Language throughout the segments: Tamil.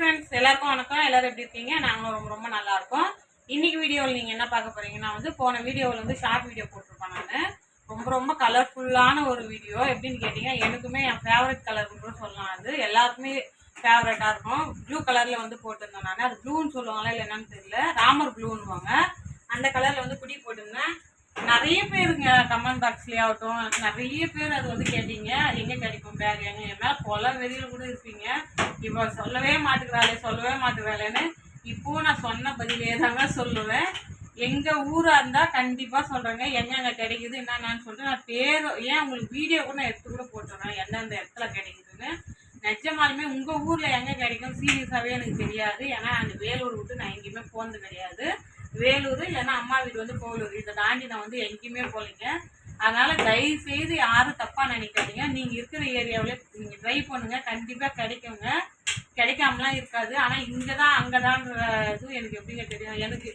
ஃப்ரெண்ட்ஸ் எல்லாருக்கும் வணக்கம். எல்லாரும் எப்படி இருக்கீங்க? நாங்களும் ரொம்ப ரொம்ப நல்லா இருக்கோம். இன்னைக்கு வீடியோவில் நீங்கள் என்ன பார்க்க போறீங்கன்னா வந்து போன வீடியோவில் வந்து ஷார்ட் வீடியோ போட்டிருப்பேன் நான். ரொம்ப ரொம்ப கலர்ஃபுல்லான ஒரு வீடியோ எப்படின்னு கேட்டிங்கன்னா எனக்குமே என் ஃபேவரட் கலர்னு கூட சொல்லலாம் அது. எல்லாருக்குமே ஃபேவரட்டாக இருக்கும். ப்ளூ கலரில் வந்து போட்டிருந்தேன் நான். அது ப்ளூன்னு சொல்லுவாங்களா இல்லை என்னன்னு தெரியல. ராமர் ப்ளூன்னுவாங்க அந்த கலரில் வந்து குடி போட்டிருந்தேன். நிறைய பேருங்க கமெண்ட் பாக்ஸ்லேயே ஆகட்டும் நிறைய பேர் அது வந்து கேட்டீங்க எங்கே கிடைக்கும் பேக் எங்க என் மேலே கொலை வெளியில் கூட இருப்பீங்க. இப்போ சொல்லவே மாட்டுக்கிறாளே சொல்லவே மாட்டுக்கிறாளேன்னு இப்போ நான் சொன்ன பதிலே தாங்க சொல்லுவேன். எங்கள் ஊராக இருந்தால் கண்டிப்பாக சொல்கிறேங்க எங்கெங்க கிடைக்குது என்னென்னு சொல்லிட்டு நான் பேர் ஏன் உங்களுக்கு வீடியோ கூட நான் எடுத்து கூட போட்டுறேன். எந்தெந்த இடத்துல கிடைக்குதுன்னு. நிஜமாலுமே உங்கள் ஊரில் எங்கே கிடைக்கும்? சீரியஸாகவே எனக்கு தெரியாது. ஏன்னா அந்த வேலூர் விட்டு நான் எங்கேயுமே போனது கிடையாது. வேலூர் இல்லைன்னா அம்மா வீடு வந்து போலூர் இதை தாண்டி நான் வந்து எங்கேயுமே போகலைங்க. அதனால் தயவு செய்து யாரும் தப்பாக நினைக்காதீங்க. நீங்கள் இருக்கிற ஏரியாவிலே நீங்கள் ட்ரை பண்ணுங்கள் கண்டிப்பாக கிடைக்குங்க. கிடைக்காமலாம் இருக்காது. ஆனால் இங்கே தான் அங்கே தான்ன்ற இது எனக்கு எப்படிங்க தெரியும்? எனக்கு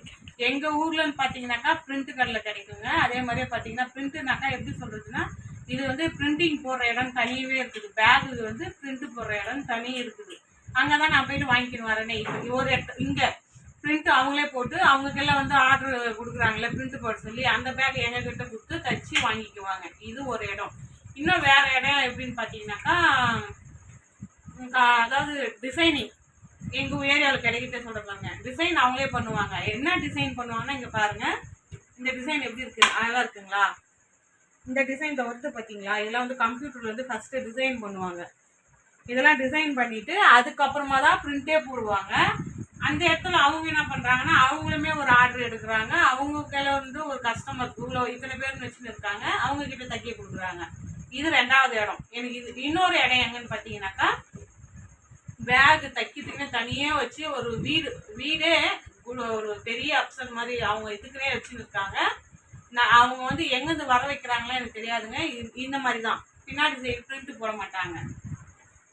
எங்கள் ஊர்லன்னு பார்த்தீங்கன்னாக்கா பிரிண்ட் கடையில் கிடைக்குங்க. அதே மாதிரியே பார்த்தீங்கன்னா பிரிண்ட்னாக்கா எப்படி சொல்கிறதுன்னா இது வந்து பிரிண்டிங் போடுற இடம் தனியவே இருக்குது. பேகு வந்து பிரிண்ட் போடுற இடம் தனி இருக்குது. அங்கே தான் நான் போயிட்டு வாங்கிக்கின்னு வரேனே. இப்போ ஒரு இடத்து இங்கே பிரிண்ட் அவங்களே போட்டு அவங்களுக்கெல்லாம் வந்து ஆர்டர் கொடுக்குறாங்களே பிரிண்ட் போட சொல்லி அந்த பேக் எங்ககிட்ட கொடுத்து தச்சு வாங்கிக்குவாங்க. இது ஒரு இடம். இன்னும் வேறு இடம் எப்படின்னு பார்த்தீங்கன்னாக்கா அதாவது டிசைனிங் எங்கள் ஏரியாவில் கிடைக்கிட்ட சொல்கிறாங்க டிசைன் அவங்களே பண்ணுவாங்க. என்ன டிசைன் பண்ணுவாங்கன்னா இங்கே பாருங்கள் இந்த டிசைன் எப்படி இருக்குது அழகா இருக்குங்களா? இந்த டிசைன் ஒர்த்து பார்த்தீங்களா? இதெல்லாம் வந்து கம்ப்யூட்டரில் வந்து ஃபஸ்ட்டு டிசைன் பண்ணுவாங்க. இதெல்லாம் டிசைன் பண்ணிவிட்டு அதுக்கப்புறமா தான் ப்ரிண்ட்டே போடுவாங்க. அந்த இடத்துல அவங்க என்ன பண்ணுறாங்கன்னா அவங்களுமே ஒரு ஆர்டர் எடுக்கிறாங்க. அவங்க கையில வந்து ஒரு கஸ்டமர் இவ்வளோ இத்தனை பேர்னு வச்சுன்னு இருக்காங்க அவங்க கிட்ட தைக்க கொடுக்குறாங்க. இது ரெண்டாவது இடம். எனக்கு இது இன்னொரு இடம் எங்கன்னு பார்த்தீங்கன்னாக்கா பேக் தைக்கிறதுக்குன்னு தனியே வச்சு ஒரு வீடு வீடே ஒரு- ஒரு பெரிய அப்சன் மாதிரி அவங்க இதுக்குனே வச்சுன்னு இருக்காங்க நான் அவங்க வந்து எங்கேருந்து வர வைக்கிறாங்களோ எனக்கு தெரியாதுங்க. இந்த மாதிரி தான். பின்னாடி சைடு பிரிண்ட் போட மாட்டாங்க.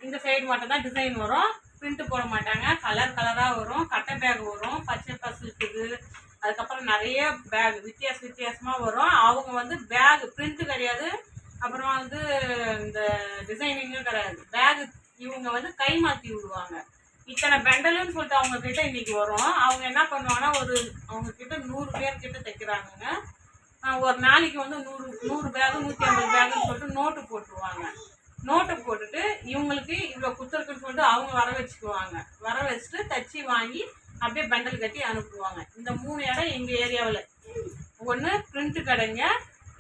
இந்த சைடு மட்டும் தான் டிசைன் வரும். பிரிண்ட் போட மாட்டாங்க. கலர் கலராக வரும். கட்டை பேக் வரும். பச்சை பசுக்குது அதுக்கப்புறம் நிறைய பேக் வித்தியாச வித்தியாசமாக வரும். அவங்க வந்து பேக் பிரிண்ட்டு கிடையாது. அப்புறமா வந்து இந்த டிசைனிங்கும் கிடையாது. பேக் இவங்க வந்து கை மாற்றி விடுவாங்க. இத்தனை பெண்டலுன்னு சொல்லிட்டு அவங்க கிட்ட இன்னைக்கு வரும். அவங்க என்ன பண்ணுவாங்கன்னா ஒரு அவங்க கிட்ட நூறு பேர் கிட்ட தைக்கிறாங்கங்க. ஒரு நாளைக்கு வந்து நூறு நூறு பேகு நூற்றி ஐம்பது பேகுன்னு சொல்லிட்டு நோட்டு போட்டுருவாங்க. நோட்டை போட்டுட்டு இவங்களுக்கு இவ்வளோ குத்துருக்குன்னு சொல்லிட்டு அவங்க வர வச்சுக்குவாங்க. வர வச்சுட்டு தச்சு வாங்கி அப்படியே பண்டல் கட்டி அனுப்புவாங்க. இந்த மூணு இடம் எங்கள் ஏரியாவில். ஒன்று பிரிண்ட் கடைங்க.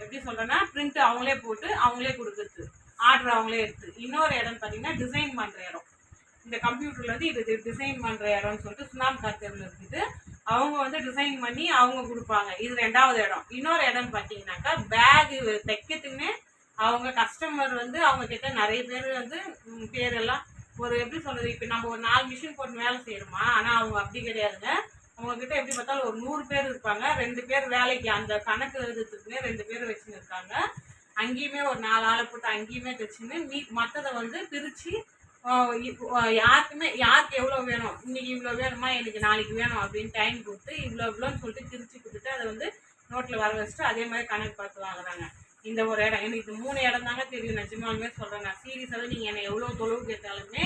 எப்படி சொல்கிறேன்னா பிரிண்ட் அவங்களே போட்டு அவங்களே கொடுக்குறது. ஆர்டர் அவங்களே எடுத்து. இன்னொரு இடம் பார்த்தீங்கன்னா டிசைன் பண்ணுற இடம். இந்த கம்ப்யூட்டர்லேருந்து இது டிசைன் பண்ணுற இடம்னு சொல்லிட்டு சுனாம் காத்தேரில் இருக்குது. அவங்க வந்து டிசைன் பண்ணி அவங்க கொடுப்பாங்க. இது ரெண்டாவது இடம். இன்னொரு இடம் பார்த்தீங்கன்னாக்கா பேகு தைக்கிறதுக்குன்னே அவங்க கஸ்டமர் வந்து அவங்க கிட்ட நிறைய பேர் வந்து பேரெல்லாம் ஒரு எப்படி சொல்றது இப்போ நம்ம ஒரு நாலு மிஷின் போட்டு வேலை செய்கிறோமா ஆனால் அவங்க அப்படி கிடையாதுங்க. அவங்க கிட்ட எப்படி பார்த்தாலும் ஒரு நூறு பேர் இருப்பாங்க. ரெண்டு பேர் வேலைக்கு அந்த கணக்கு எழுதுறதுக்குமே ரெண்டு பேர் வச்சுன்னு இருக்காங்க. அங்கேயுமே ஒரு நாலு ஆளை போட்டு அங்கேயுமே தைச்சுன்னு மீ மற்றதை வந்து பிரித்து யாருக்குமே யாருக்கு எவ்வளோ வேணும்? இன்னைக்கு இவ்வளோ வேணுமா? எனக்கு நாளைக்கு வேணும் அப்படின்னு டைம் கொடுத்து இவ்வளோ இவ்வளோன்னு சொல்லிட்டு பிரித்து கொடுத்துட்டு அதை வந்து நோட்டில் வர வச்சுட்டு அதே மாதிரி கணக்கு பார்த்து வாங்குறாங்க. இந்த ஒரு இடம். எனக்கு இது மூணு இடம் தாங்க தெரியும் நிஜமாலுமே சொல்கிறேன் நான் சீரியஸாகவே நீங்கள் என்னை எவ்வளோ தொலைவு கேட்டாலுமே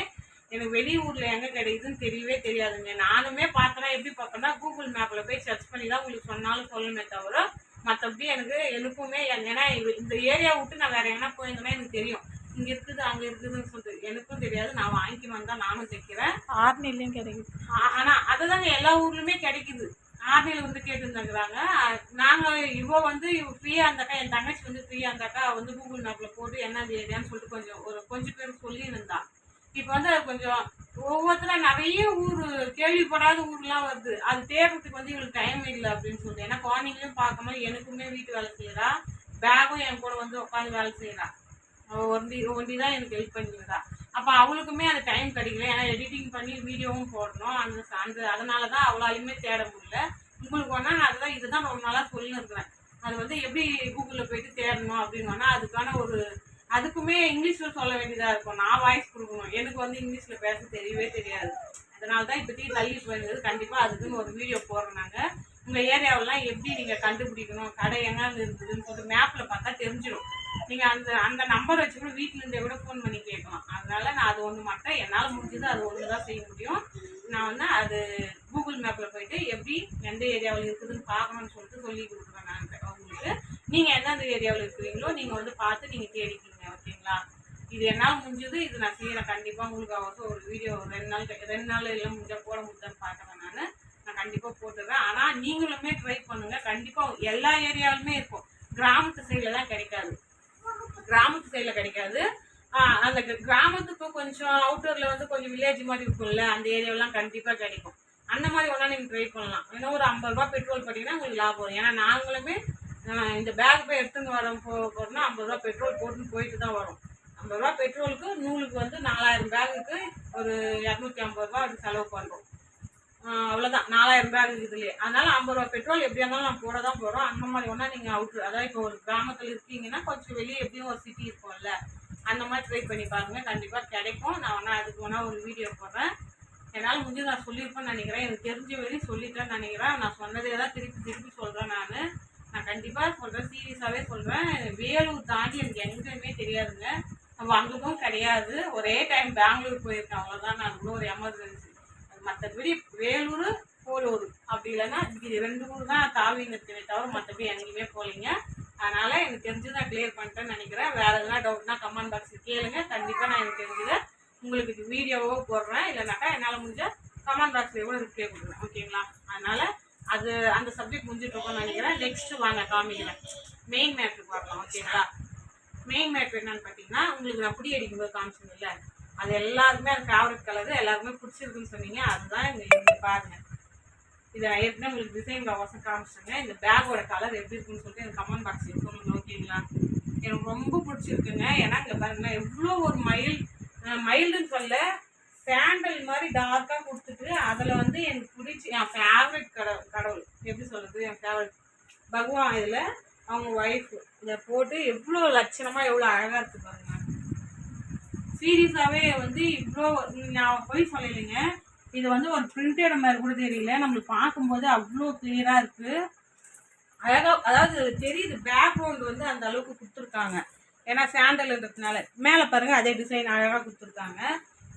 எனக்கு வெளியூரில் எங்கே கிடைக்குதுன்னு தெரியவே தெரியாதுங்க. நானுமே பார்த்தேன்னா எப்படி பார்ப்பேன்னா கூகுள் மேப்பில் போய் சர்ச் பண்ணி தான் உங்களுக்கு சொன்னாலும் சொல்லணுமே தவிர மற்றபடி எனக்கு எனக்குமே ஏன்னா இந்த ஏரியா விட்டு நான் வேற எங்கன்னா போயிருந்தேன்னா எனக்கு தெரியும். இங்கே இருக்குது அங்கே இருக்குதுன்னு சொல்லிட்டு எனக்கும் தெரியாது. நான் வாங்கிக்கணும் வந்தால் நானும் தைக்கிறேன் ஆர்னிலையும் கிடைக்குது. ஆ- ஆனா அதுதாங்க எல்லா ஊர்லயுமே கிடைக்குது. ஆர்மியில வந்து கேட்டுருந்துருக்குறாங்க நாங்கள் இவ்வளோ வந்து ஃப்ரீயாக இருந்தாக்கா என் தங்கச்சி வந்து ஃப்ரீயாக இருந்தாக்கா வந்து கூகுள் மேப்பில் போட்டு என்ன ஏரியான்னு சொல்லிட்டு கொஞ்சம் ஒரு கொஞ்சம் பேர் சொல்லி இப்போ வந்து அது கொஞ்சம் ஒவ்வொருத்தர நிறைய ஊர் கேள்விப்படாத ஊர்லாம் வருது. அது தேடுறதுக்கு வந்து இவளுக்கு டைம் இல்லை அப்படின்னு சொல்லிட்டு ஏன்னா குழந்தைங்களையும் பார்க்காம எனக்குமே வீட்டு வேலை செய்கிறா பேகும் என் கூட வந்து உட்காந்து வேலை செய்கிறா ஒண்டி ஒண்டி தான் எனக்கு ஹெல்ப் பண்ணிடுறா. அப்போ அவளுக்குமே அந்த டைம் கிடைக்கல. ஏன்னா எடிட்டிங் பண்ணி வீடியோவும் போடணும். அந்த அந்த அதனால தான் அவளாலையுமே தேட முடியல. உங்களுக்கு ஒன்றா நான் அதுதான் இதுதான் ரொம்ப நாளாக சொல்லியிருக்கிறேன் அது வந்து எப்படி கூகுளில் போயிட்டு தேடணும் அப்படின்னு அதுக்கான ஒரு அதுக்குமே இங்கிலீஷில் சொல்ல வேண்டியதாக இருக்கும். நான் வாய்ஸ் கொடுக்கணும். எனக்கு வந்து இங்கிலீஷில் பேச தெரியவே தெரியாது. அதனால தான் இப்போதைக்கு தள்ளி போயிருந்தது கண்டிப்பாக அதுக்குன்னு ஒரு வீடியோ போடுறோம் நாங்கள் உங்கள் ஏரியாவெல்லாம் எப்படி நீங்கள் கண்டுபிடிக்கணும்? கடை எங்கே இருந்ததுன்னு சொல்லிட்டு மேப்பில் பார்த்தா தெரிஞ்சிடும் நீங்கள் அந்த அந்த நம்பர் வச்சு கூட வீட்டில் இருந்தே கூட ஃபோன் பண்ணி கேட்கலாம். அதனால நான் அது ஒன்று மட்டும் என்னால் முடிஞ்சது அது ஒன்று தான் செய்ய முடியும். நான் வந்து அது கூகுள் மேப்பில் போயிட்டு எப்படி எந்த ஏரியாவில் இருக்குதுன்னு பார்க்கணும்னு சொல்லிட்டு சொல்லி கொடுக்குறேன் நான் உங்களுக்கு. நீங்கள் எந்தெந்த ஏரியாவில் இருக்கிறீங்களோ நீங்கள் வந்து பார்த்து நீங்கள் தேடிக்கிங்க ஓகேங்களா? இது என்னால் முடிஞ்சது இது நான் செய்கிறேன் கண்டிப்பாக உங்களுக்கு அவசரம் ஒரு வீடியோ ரெண்டு நாள் ரெண்டு நாள் இல்லை முடிஞ்சால் போட முடிஞ்சான்னு பார்க்குறேன் நான். நான் கண்டிப்பாக போட்டுடுறேன் ஆனால் நீங்களுமே ட்ரை பண்ணுங்கள் கண்டிப்பாக எல்லா ஏரியாவிலுமே இருக்கும். கிராமத்து சைடில் தான் கிடைக்காது. கிராமத்து சைடில் கிடைக்காது. அந்த கிராமத்துக்கு கொஞ்சம் அவுட்டரில் வந்து கொஞ்சம் வில்லேஜ் மாதிரி இருக்கும்ல அந்த ஏரியாவெலாம் கண்டிப்பாக கிடைக்கும். அந்த மாதிரி ஒன்றா நீங்கள் ட்ரை பண்ணலாம். ஏன்னா ஒரு ஐம்பது ரூபா பெட்ரோல் போட்டிங்கன்னா உங்களுக்கு லாபம் வரும். ஏன்னா நாங்களுமே இந்த பேக் போய் எடுத்துன்னு வரோம் போ போகிறோம்னா ஐம்பது ரூபா பெட்ரோல் போட்டுன்னு போயிட்டு தான் வரும். ஐம்பது ரூபா பெட்ரோலுக்கு நூலுக்கு வந்து நாலாயிரம் பேகுக்கு ஒரு இரநூத்தி ஐம்பது ரூபா அது செலவு பண்ணுறோம் அவ்வளோதான் நாலாயிரம் பேக் இதுலேயே. அதனால ஐம்பது ரூபா பெட்ரோல் எப்படியா இருந்தாலும் நான் போட தான் போகிறோம் அந்த மாதிரி ஒன்றா நீங்கள் அவுட்ரு அதாவது இப்போ ஒரு கிராமத்தில் இருக்கீங்கன்னா கொஞ்சம் வெளியே எப்படியும் ஒரு சிட்டி இருக்கும்ல அந்த மாதிரி ட்ரை பண்ணி பாருங்கள் கண்டிப்பாக கிடைக்கும். நான் வேணால் அதுக்கு வேணால் ஒரு வீடியோ போடுறேன். என்னால் முடிஞ்சு நான் சொல்லியிருப்பேன் நினைக்கிறேன். எனக்கு தெரிஞ்ச வரையும் சொல்லிட்டேன்னு நினைக்கிறேன். நான் சொன்னதே தான் திருப்பி திருப்பி சொல்கிறேன் நான். நான் கண்டிப்பாக சொல்கிறேன் சீரியஸாகவே சொல்கிறேன் வேலூர் தாண்டி எனக்கு எங்கேயுமே தெரியாதுங்க. நம்ம அங்கேயும் கிடையாது. ஒரே டைம் பெங்களூர் போயிருக்கேன். அவ்வளோதான் நான் கூட ஒரு எமர்ஜென்சி மற்றபடி வேலூர் போலூர் அப்படி இல்லைன்னா இது ரெண்டு ஊர் தான் தாவி இருக்கவே தவிர மற்றபடி எங்கேயுமே போகலைங்க. அதனால் எனக்கு தெரிஞ்சு நான் கிளியர் பண்ணிட்டேன்னு நினைக்கிறேன். வேறு எதுனா டவுட்னா கமெண்ட் பாக்ஸில் கேளுங்க. கண்டிப்பாக நான் எனக்கு தெரிஞ்சதை உங்களுக்கு இது வீடியோவோ போடுறேன். இல்லைனாக்கா என்னால் முடிஞ்ச கமெண்ட் பாக்ஸில் கூட ரிப்ளை கொடுக்குறேன். ஓகேங்களா அதனால் அது அந்த சப்ஜெக்ட் முடிஞ்சிட்ருக்கோம்னு நினைக்கிறேன். நெக்ஸ்ட் வாங்க காமிக்கிறேன் மெயின் மேட்ருக்கு வரலாம். ஓகேங்களா மெயின் மேட்ரு என்னன்னு பார்த்தீங்கன்னா உங்களுக்கு நான் புடி அடிக்கும்போது காமிச்சேன்ல அது எல்லாருக்குமே அது ஃபேவரட் கலரு எல்லாருக்குமே பிடிச்சிருக்குன்னு சொன்னீங்க அதுதான் இங்கே இங்கே பாருங்கள் இதை நான் ஏற்கனவே உங்களுக்கு டிசைன் கவசம் காமிச்சிருங்க இந்த பேக்கோட கலர் எப்படி இருக்குன்னு சொல்லிட்டு எனக்கு கமெண்ட் பாக்ஸ் இருக்கணும் ஓகேங்களா எனக்கு ரொம்ப பிடிச்சிருக்குங்க. ஏன்னா இங்கே பாருங்க எவ்வளோ ஒரு மயில் மைல்டுன்னு சொல்ல சாண்டல் மாதிரி டார்க்காக கொடுத்துட்டு அதில் வந்து எனக்கு பிடிச்சி என் ஃபேவரட் கடவுள் கடவுள். எப்படி சொல்கிறது என் ஃபேவரட் பகவான் இதில் அவங்க ஒய்ஃப் இதை போட்டு எவ்வளோ லட்சணமாக எவ்வளோ அழகாக இருக்கு பாருங்க. சீரியஸாகவே வந்து இவ்வளோ நான் போய் சொல்லலைங்க. இது வந்து ஒரு பிரிண்டட் மாதிரி கூட தெரியல. நம்மளுக்கு பார்க்கும்போது அவ்வளோ கிளியராக இருக்குது அழகாக அதாவது தெரியுது பேக்ரவுண்ட் வந்து அந்த அளவுக்கு கொடுத்துருக்காங்க. ஏன்னா சாண்டல்ன்றதுனால மேலே பாருங்கள் அதே டிசைன் அழகாக கொடுத்துருக்காங்க.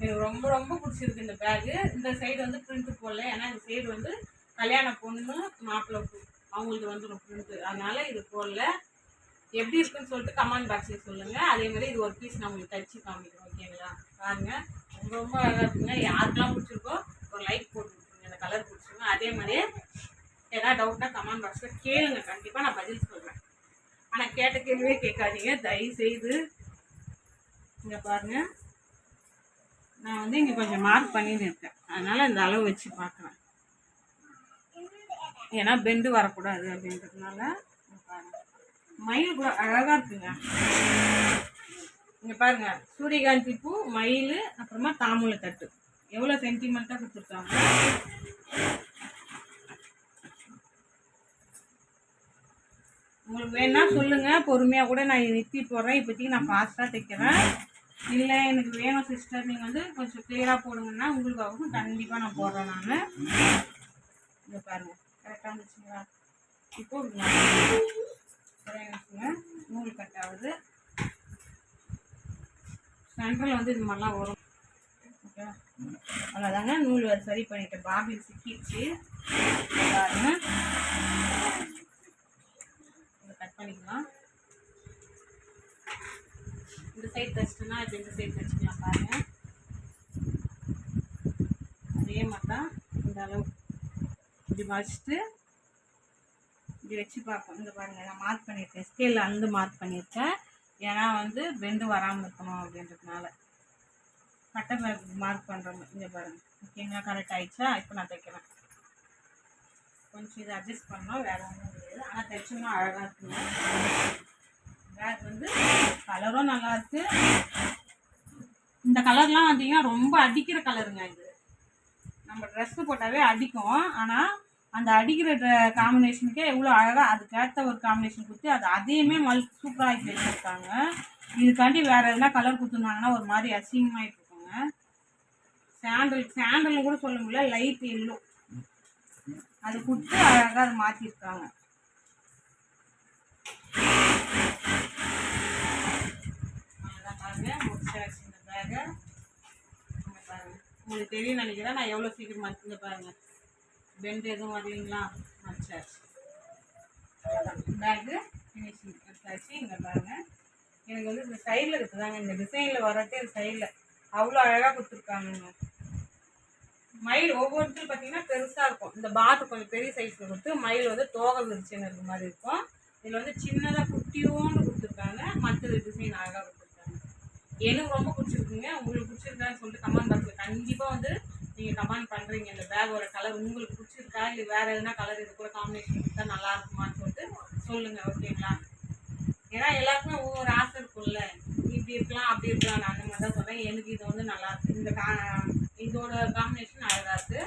எனக்கு ரொம்ப ரொம்ப பிடிச்சிருக்கு இந்த பேகு இந்த சைடு வந்து பிரிண்ட் போடல. ஏன்னா இந்த சைடு வந்து கல்யாண பொண்ணு மாப்பிள்ளை அவங்களுக்கு வந்து ஒரு பிரிண்ட் அதனால் இது போடல. எப்படி இருக்குன்னு சொல்லிட்டு கமெண்ட் பாக்ஸில் சொல்லுங்கள் அதே மாதிரி இது ஒரு பீஸ் நான் உங்களுக்கு தச்சு காமிக்கிறோம் ஓகேங்களா பாருங்கள் ரொம்ப ரொம்ப அழகாக இருக்குங்க. யாருக்கெல்லாம் பிடிச்சிருக்கோ ஒரு லைக் போட்டு விட்டுருங்க இந்த கலர் பிடிச்சிருங்க அதே மாதிரி ஏதாவது டவுட்னா கமெண்ட் பாக்ஸில் கேளுங்க. கண்டிப்பாக நான் பதில் சொல்கிறேன் ஆனால் கேட்ட கேள்வியே கேட்காதீங்க. தயவு செய்து இங்கே பாருங்கள் நான் வந்து இங்கே கொஞ்சம் மார்க் பண்ணின்னு இருக்கேன். அதனால் இந்த அளவு வச்சு பார்க்குறேன். ஏன்னா பெண்டு வரக்கூடாது அப்படின்றதுனால பாருங்கள் மயில் கூட அழகாக இருக்குங்க. இங்கே பாருங்க சூரியகாந்தி பூ மயில் அப்புறமா தாமூல தட்டு. எவ்வளோ சென்டிமெண்ட்டாக கொடுத்துருக்காங்க. உங்களுக்கு வேணா சொல்லுங்க பொறுமையாக கூட நான் நிறுத்தி போடுறேன். இப்போதைக்கு நான் ஃபாஸ்ட்டாக தைக்கிறேன். இல்லை எனக்கு வேணும் சிஸ்டர் நீங்கள் வந்து கொஞ்சம் கிளியராக போடுங்கன்னா உங்களுக்காகவும் கண்டிப்பாக நான் போடுறேன் நான். இங்கே பாருங்க கரெக்டாக இருந்துச்சுங்களா இப்போ நூல் கட் ஆகுது சென்ட்ரல் வந்து இது மாதிரிலாம் வரும். ஓகே. அவ்வளோதாங்க நூல் வேறு சரி பண்ணிட்டேன் பாபி சிக்கிடுச்சு. பாருங்க. இதை கட் பண்ணிக்கலாம். இந்த சைடு தைச்சிட்டோம்னா இப்போ இந்த சைடு தைச்சிக்கலாம் பாருங்க. அதே மாதிரி தான் இந்த அளவு. இப்படி வச்சுட்டு இப்படி வச்சு பார்ப்போம். இங்கே பாருங்கள் நான் மார்க் பண்ணியிருக்கேன். ஸ்கேலில் அந்து மார்க் பண்ணியிருக்கேன். ஏன்னா வந்து பெண்டு வராமல் இருக்கணும் அப்படின்றதுனால. கட்டை மார்க் பண்ணுறோம் இங்கே பாருங்கள் ஓகேங்களா கரெக்ட் ஆயிடுச்சா? இப்போ நான் தைக்கிறேன். கொஞ்சம் இதை அட்ஜஸ்ட் பண்ணோம் வேறு ஒன்றும் கிடையாது. ஆனால் தைச்சோம்னா அழகாக இருக்குங்க. பேக் வந்து கலரும் நல்லா இருக்கு. இந்த கலர்லாம் பார்த்தீங்கன்னா ரொம்ப அடிக்கிற கலருங்க இது. நம்ம ட்ரெஸ்ஸு போட்டாவே அடிக்கும். ஆனால் அந்த அடிக்கிற காம்பினேஷனுக்கே எவ்வளோ அழகாக அதுக்கேற்ற ஒரு காம்பினேஷன் கொடுத்து அது அதையுமே மல் சூப்பராக வச்சுருக்காங்க. இதுக்காண்டி வேறு எதுனா கலர் கொடுத்துருந்தாங்கன்னா ஒரு மாதிரி அசிங்கமாயிட்டு இருக்குங்க சாண்டல் சாண்டல்னு கூட சொல்ல முடியல லைட் எல்லோ அது கொடுத்து அழகாக அதை மாற்றிருக்காங்க முடிச்சாச்சு இந்த பேகை உங்களுக்கு தெரியும் நினைக்கிறேன். நான் எவ்வளோ சீக்கிரம் மாற்றிங்க பாருங்க. பெண்ட் எதுவும் வரலைங்களா? அவ்வளோதான் பேக்கு ஃபினிஷிங் எடுத்தாச்சு. இங்கே பாருங்க. எனக்கு வந்து இந்த சைடில் இருக்குதாங்க. இந்த டிசைனில் வரட்டே இந்த சைடில் அவ்வளோ அழகாக கொடுத்துருக்காங்க மயில் ஒவ்வொருத்தரும் பார்த்தீங்கன்னா பெருசாக இருக்கும். இந்த பாத்து கொஞ்சம் பெரிய சைஸில் கொடுத்து மயில் வந்து தோகை விரிச்சுன்னு இருக்க மாதிரி இருக்கும். இதில் வந்து சின்னதாக குட்டியோன்னு கொடுத்துருக்காங்க. மற்றது டிசைன் அழகாக கொடுத்துருக்காங்க. எனக்கு ரொம்ப பிடிச்சிருக்குங்க. உங்களுக்கு பிடிச்சிருக்கான்னு சொல்லிட்டு கமெண்ட் பாக்ஸில் கண்டிப்பாக வந்து நீங்கள் கமெண்ட் பண்ணுறீங்க இந்த பேக்கோட கலர் உங்களுக்கு பிடிச்சிருக்கா இல்லை வேறு எதுனா கலர் இது கூட காம்பினேஷன் கொடுத்தா நல்லா இருக்குமான்னு சொல்லிட்டு சொல்லுங்கள் ஓகேங்களா ஏன்னா எல்லாருக்குமே ஒவ்வொரு ஆசை இருக்கும்ல. இப்படி இருக்கலாம் அப்படி இருக்கலாம் நான் அந்த மாதிரி தான் சொல்கிறேன் எனக்கு இது வந்து நல்லா இருக்கு. இந்த கா இதோட காம்பினேஷன் அழகாக இருக்குது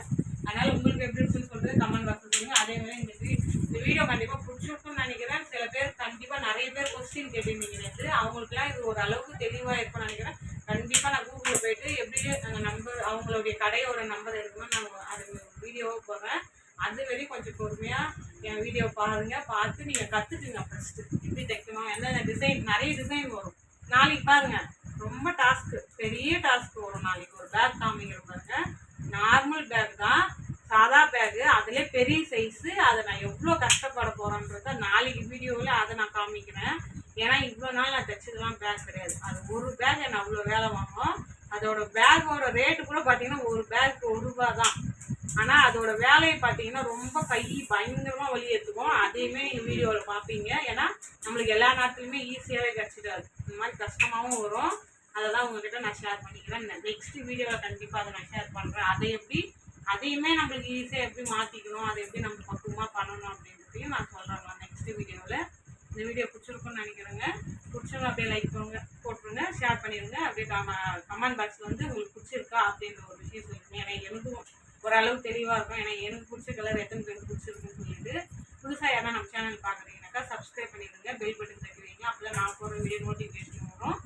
அதனால் உங்களுக்கு எப்படி இருக்குன்னு சொல்லிட்டு கமெண்ட் பாக்ஸ் சொல்லுங்கள் அதே மாதிரி இந்த வீ- இந்த வீடியோ கண்டிப்பாக பிடிச்சிருக்குன்னு நினைக்கிறேன். சில பேர் கண்டிப்பாக நிறைய பேர் கொஸ்டின் கேட்டிருந்தீங்க நேற்று அவங்களுக்குலாம் இது ஒரு அளவுக்கு தெளிவாக இருக்கும்னு நினைக்கிறேன். கண்டிப்பாக நான் கூகுளில் போயிட்டு எப்படி நாங்கள் நம்பர் அவங்களுடைய கடையோட நம்பர் இருக்குன்னு நான் அது வீடியோவை போடுறேன். அது வரையும் கொஞ்சம் பொறுமையாக என் வீடியோ பாருங்க. பார்த்து நீங்கள் கற்றுக்குங்க ஃபஸ்ட்டு எப்படி தைக்கணும் என்னென்ன டிசைன் நிறைய டிசைன் வரும். நாளைக்கு பாருங்கள் ரொம்ப டாஸ்க்கு பெரிய டாஸ்க் வரும் நாளைக்கு. ஒரு பேக் காமிக்கிற பாருங்க. நார்மல் பேக் தான். சாதா பேகு அதிலே பெரிய சைஸு அதை நான் எவ்வளோ கஷ்டப்பட போகிறேன்றத நாளைக்கு வீடியோவில் அதை நான் காமிக்கிறேன். ஏன்னா இவ்வளோ நாள் நான் தைச்சதுலாம் பேக் கிடையாது. அது ஒரு பேக் என்ன அவ்வளோ வேலை வாங்கும் அதோட பேக்கோட ரேட்டு கூட பார்த்தீங்கன்னா ஒரு பேக்கு ஒரு ரூபா தான். ஆனால் அதோட வேலையை பார்த்தீங்கன்னா ரொம்ப கை பயங்கரமாக வலி எடுத்துக்கும். அதையுமே நீங்கள் வீடியோவில் பார்ப்பீங்க ஏன்னா நம்மளுக்கு எல்லா நேரத்துலையுமே ஈஸியாகவே கிடச்சிடாது. இந்த மாதிரி கஷ்டமாகவும் வரும். அதை தான் உங்ககிட்ட நான் ஷேர் பண்ணிக்கிறேன். நெக்ஸ்ட் வீடியோவில் கண்டிப்பாக அதை நான் ஷேர் பண்ணுறேன் அதை எப்படி அதையுமே நம்மளுக்கு ஈஸியாக எப்படி மாற்றிக்கணும் அதை எப்படி நம்ம பக்குவமாக பண்ணணும் அப்படின்றதையும் நான் சொல்கிறேன் நெக்ஸ்ட் வீடியோவில் இந்த வீடியோ பிடிச்சிருக்குன்னு நினைக்கிறேங்க. பிடிச்சவங்க அப்படியே லைக் பண்ணுங்க போட்டுருங்க ஷேர் பண்ணிடுங்க அப்படியே கமெண்ட் பாக்ஸில் வந்து உங்களுக்கு பிடிச்சிருக்கா அப்படின்ற ஒரு விஷயம் சொல்லுங்க ஏன்னா எனக்கும் ஓரளவு தெளிவாக இருக்கும். ஏன்னா எனக்கு பிடிச்ச கலர் எத்தனை பேருக்கு பிடிச்சிருக்குன்னு சொல்லிட்டு புதுசாக யாரா நம்ம சேனல் பார்க்குறீங்கனாக்கா சப்ஸ்கிரைப் பண்ணிடுங்க. பெல் பட்டன் தைக்கிறீங்க வைங்க நான் போகிற வீடியோ நோட்டிஃபிகேஷன் வரும்.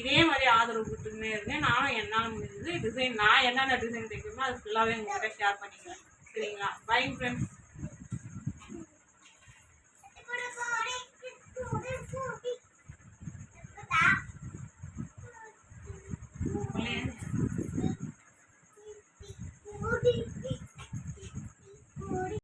இதே மாதிரி ஆதரவு கொடுத்துக்கிட்டே இருந்தேன். நானும் என்னால் முடிஞ்சது டிசைன் நான் என்னென்ன டிசைன் தைக்கணுமோ அது ஃபுல்லாகவே உங்கள்கிட்ட ஷேர் பண்ணிக்கிறேன். சரிங்களா? Bye friends Please.